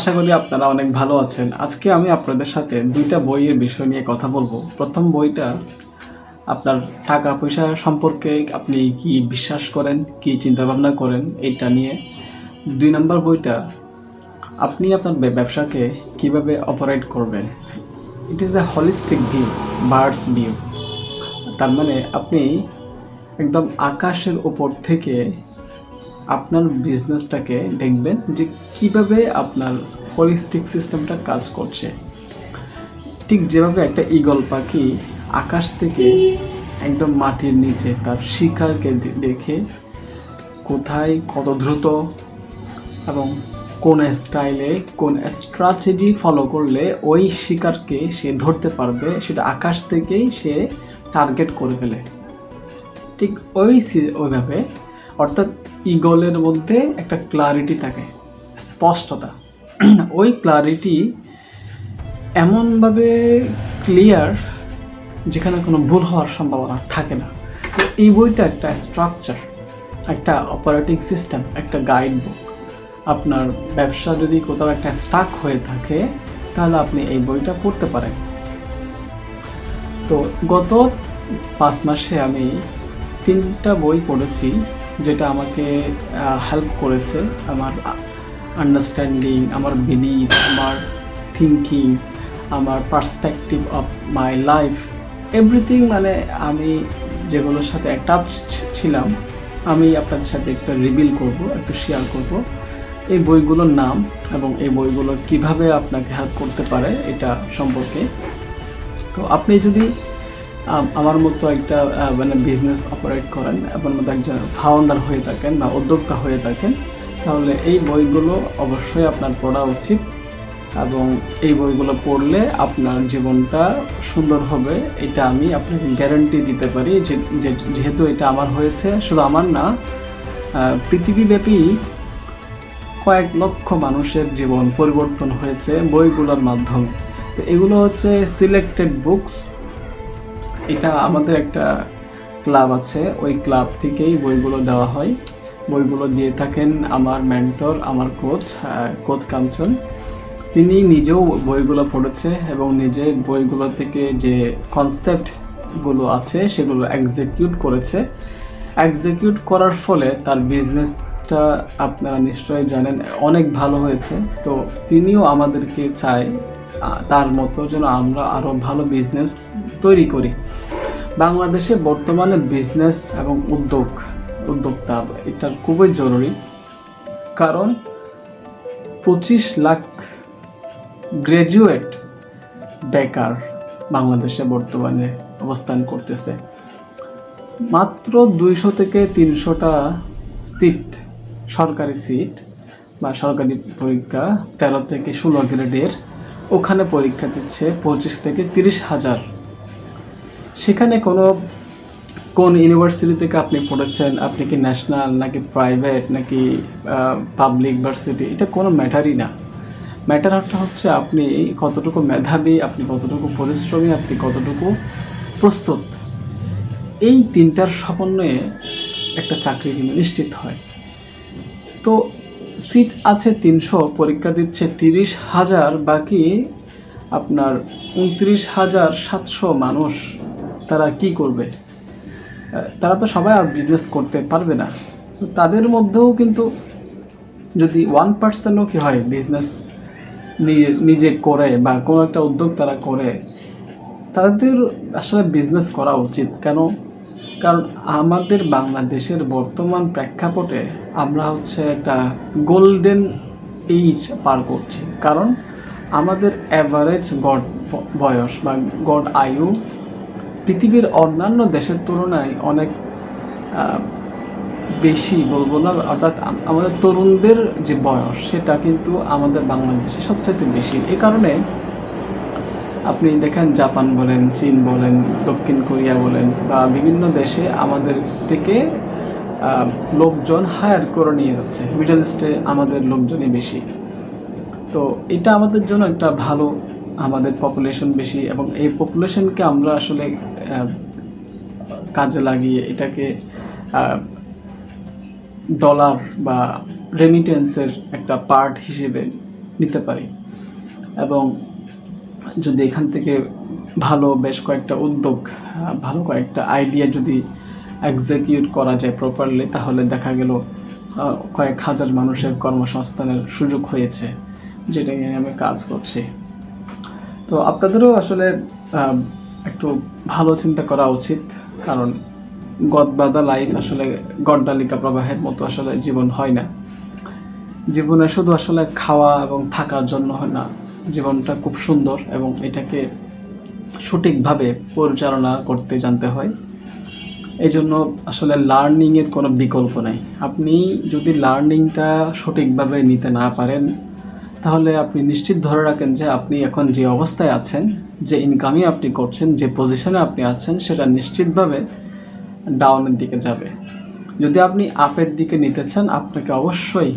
আশা করি আপনারা অনেক ভালো আছেন। আজকে আমি আপনাদের সাথে দুইটা বইয়ের বিষয় নিয়ে কথা বলব। প্রথম বইটা, আপনার টাকা পয়সা সম্পর্কে আপনি কি বিশ্বাস করেন, কি চিন্তা ভাবনা করেন, এইটা নিয়ে। দুই নম্বর বইটা, আপনি আপনার ব্যবসাকে কীভাবে অপারেট করবেন? It is a holistic view birds view তার মানে আপনি একদম আকাশের ওপর থেকে আপনার বিজনেসটাকে দেখবেন যে কীভাবে আপনার হলিস্টিক সিস্টেমটা কাজ করছে। ঠিক যেভাবে একটা ঈগল পাখি আকাশ থেকে একদম মাটির নিচে তার শিকারকে দেখে কোথায় কত দ্রুত এবং কোন স্টাইলে কোন স্ট্র্যাটেজি ফলো করলে ওই শিকারকে সে ধরতে পারবে, সেটা আকাশ থেকেই সে টার্গেট করে ফেলে। ঠিক ওই ওইভাবে, অর্থাৎ ইগলের মধ্যে একটা ক্লারিটি থাকে, স্পষ্টতা। ওই ক্লারিটি এমনভাবে ক্লিয়ার যেখানে কোনো ভুল হওয়ার সম্ভাবনা থাকে না। তো এই বইটা একটা স্ট্রাকচার একটা অপারেটিং সিস্টেম একটা গাইড বুক আপনার ব্যবসা যদি কোথাও একটা স্টাক হয়ে থাকে, তাহলে আপনি এই বইটা পড়তে পারেন। তো গত পাঁচ মাসে আমি তিনটা বই পড়েছি। যেটা আমাকে হেল্প করেছে আমার আন্ডারস্ট্যান্ডিং আমার বিলিভ আমার থিঙ্কিং আমার perspective of my life everything মানে আমি যেগুলোর সাথে অ্যাটাচ ছিলাম, আমি আপনাদের সাথে একটা রিভিল করব, একটু শেয়ার করব। এই বইগুলোর নাম এবং এই বইগুলো কীভাবে আপনাকে হেল্প করতে পারে এটা সম্পর্কে। তো আপনি যদি আমার মতো একটা মানে বিজনেস অপারেট করেন এবং মতো একজন ফাউন্ডার হয়ে থাকেন বা উদ্যোক্তা হয়ে থাকেন, তাহলে এই বইগুলো অবশ্যই আপনার পড়া উচিত এবং এই বইগুলো পড়লে আপনার জীবনটা সুন্দর হবে, এটা আমি আপনাকে গ্যারান্টি দিতে পারি যেহেতু এটা আমার হয়েছে, শুধু আমার না পৃথিবীব্যাপী কয়েক লক্ষ মানুষের জীবন পরিবর্তন হয়েছে বইগুলোর মাধ্যমে। তো এগুলো হচ্ছে সিলেক্টেড বুকস এটা আমাদের একটা ক্লাব আছে। ওই ক্লাব থেকেই বইগুলো দেওয়া হয়। বইগুলো দিয়ে থাকেন আমার মেন্টর আমার কোচ কোচ কাঞ্চন। তিনি নিজেও বইগুলো পড়েছে এবং নিজের বইগুলো থেকে যে কনসেপ্টগুলো আছে, সেগুলো এক্সিকিউট করেছে। এক্সিকিউট করার ফলে তার বিজনেসটা আপনারা নিশ্চয়ই জানেন, অনেক ভালো হয়েছে। তো তিনিও আমাদেরকে চায় তার মতো যেন আমরা আরও ভালো বিজনেস তৈরি করি। বাংলাদেশে বর্তমানে বিজনেস এবং উদ্যোগ, উদ্যোক্তা এটা খুবই জরুরি। কারণ পঁচিশ লাখ গ্র্যাজুয়েট বেকার বাংলাদেশে বর্তমানে অবস্থান করতেছে। মাত্র দুইশো থেকে তিনশোটা সিট সরকারি সিট বা সরকারি পরীক্ষা তেরো থেকে ষোলো গ্রেডের ওখানে পরীক্ষা দিচ্ছে পঁচিশ থেকে তিরিশ হাজার। সেখানে কোনো, কোন ইউনিভার্সিটি থেকে আপনি পড়েছেন? আপনি কি ন্যাশনাল নাকি প্রাইভেট নাকি পাবলিক ভার্সিটি এটা কোনো ম্যাটারই না। ম্যাটারটা হচ্ছে আপনি কতটুকু মেধাবী, আপনি কতটুকু পরিশ্রমী, আপনি কতটুকু প্রস্তুত? এই তিনটার সমন্বয়ে একটা চাকরি কিন্তু নিশ্চিত হয়। তো সিট আছে তিনশো, পরীক্ষা দিচ্ছে তিরিশ হাজার, বাকি আপনার উনত্রিশ হাজার সাতশো মানুষ। তারা কি করবে? তারা তো সবাই আর বিজনেস করতে পারবে না। তাদের মধ্যেও কিন্তু যদি ওয়ান পার্সেন্টও কি হয় বিজনেস নিজে করে বা কোনো একটা উদ্যোগ তারা করে, তাদের আসলে বিজনেস করা উচিত। কেন? কারণ আমাদের বাংলাদেশের বর্তমান প্রেক্ষাপটে আমরা হচ্ছে একটা গোল্ডেন এইজ পার করছি। কারণ আমাদের অ্যাভারেজ গড বয়স বা গড আয়ু পৃথিবীর অন্যান্য দেশের তুলনায় অনেক বেশি বলব না, অর্থাৎ আমাদের তরুণদের যে বয়স সেটা কিন্তু আমাদের বাংলাদেশে সবচেয়ে বেশি। এ কারণে আপনি দেখেন জাপান বলেন, চীন বলেন, দক্ষিণ কোরিয়া বলেন, বা বিভিন্ন দেশে আমাদের থেকে লোকজন হায়ার করে নিয়ে যাচ্ছে। মিডল ইস্টে আমাদের লোকজনই বেশি। তো এটা আমাদের জন্য একটা ভালো, আমাদের পপুলেশন বেশি এবং এই পপুলেশনকে আমরা আসলে কাজে লাগিয়ে এটাকে ডলার বা রেমিটেন্সের একটা পার্ট হিসেবে নিতে পারি। এবং যদি এখান থেকে ভালো বেশ কয়েকটা উদ্যোগ ভালো কয়েকটা আইডিয়া যদি এক্সিকিউট করা যায় প্রপারলি তাহলে দেখা গেল কয়েক হাজার মানুষের কর্মসংস্থানের সুযোগ হয়েছে, যেটা নিয়ে আমি কাজ করছি। তো আপনাদেরও আসলে একটু ভালো চিন্তা করা উচিত, কারণ গদবাদা লাইফ আসলে গড্ডালিকা প্রবাহের মতো আসলে জীবন হয় না। জীবনে শুধু আসলে খাওয়া এবং থাকার জন্য হয় না জীবনটা খুব সুন্দর এবং এটাকে সঠিকভাবে পরিচালনা করতে জানতে হয়। এই জন্য আসলে লার্নিংয়ের কোনো বিকল্প নেই। আপনি যদি লার্নিংটা সঠিকভাবে নিতে না পারেন, তাহলে আপনি নিশ্চিত ধরে রাখেন যে আপনি এখন যে অবস্থায় আছেন, যে ইনকামই আপনি করছেন, যে পজিশনে আপনি আছেন, সেটা নিশ্চিতভাবে ডাউনের দিকে যাবে। যদি আপনি আপের দিকে নিতে চান, আপনাকে অবশ্যই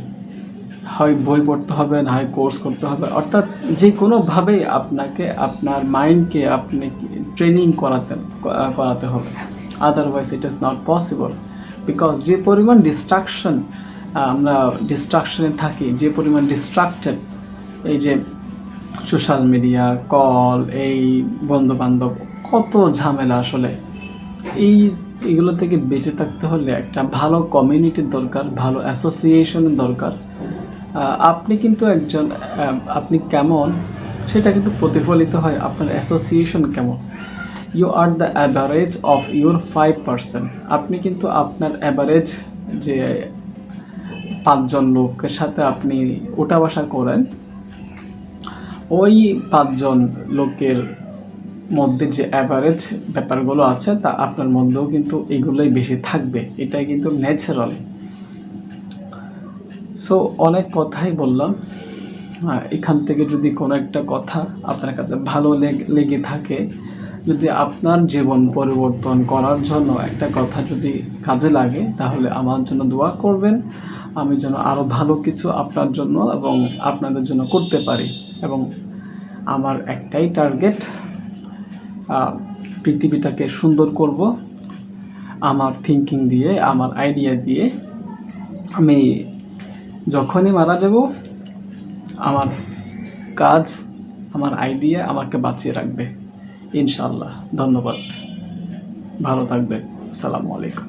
হয় বই পড়তে হবে, না হয় কোর্স করতে হবে। অর্থাৎ যে কোনোভাবেই আপনাকে, আপনার মাইন্ডকে আপনি ট্রেনিং করাতে করাতে হবে। Otherwise it is not possible because যে পরিমাণ ডিস্ট্রাকশন আমরা ডিস্ট্রাকশনে থাকি, যে পরিমাণ ডিস্ট্রাক্টেড এই যে সোশ্যাল মিডিয়া কল এই বন্ধু বান্ধব কত ঝামেলা আসলে। এই, এগুলো থেকে বেঁচে থাকতে হলে একটা ভালো কমিউনিটির দরকার, ভালো অ্যাসোসিয়েশনের দরকার। আপনি কিন্তু একজন আপনি কেমন? সেটা কিন্তু প্রতিফলিত হয় আপনার অ্যাসোসিয়েশন কেমন? You are the average of your five percent আপনি কিন্তু আপনার অ্যাভারেজ যে পাঁচজন লোকের সাথে আপনি ওঠা বাসা করেন, ওই পাঁচজন লোকের মধ্যে যে অ্যাভারেজ ব্যাপারগুলো আছে, তা আপনার মধ্যেও কিন্তু এগুলোই বেশি থাকবে। এটাই কিন্তু ন্যাচারাল সো অনেক কথাই বললাম। এখান থেকে যদি কোনো একটা কথা আপনার কাছে ভালো লেগে থাকে, যদি আপনার জীবন পরিবর্তন করার জন্য একটা কথা যদি কাজে লাগে, তাহলে আমার জন্য দোয়া করবেন। আমি যেন আরও ভালো কিছু আপনার জন্য এবং আপনাদের জন্য করতে পারি এবং আমার একটাই টার্গেট পৃথিবীটাকে সুন্দর করব। আমার থিঙ্কিং দিয়ে, আমার আইডিয়া দিয়ে আমি যখনই মারা যাব, আমার কাজ, আমার আইডিয়া আমাকে বাঁচিয়ে রাখবে। ইনশাল্লাহ ধন্যবাদ। ভালো থাকবেন। আসসালামু আলাইকুম।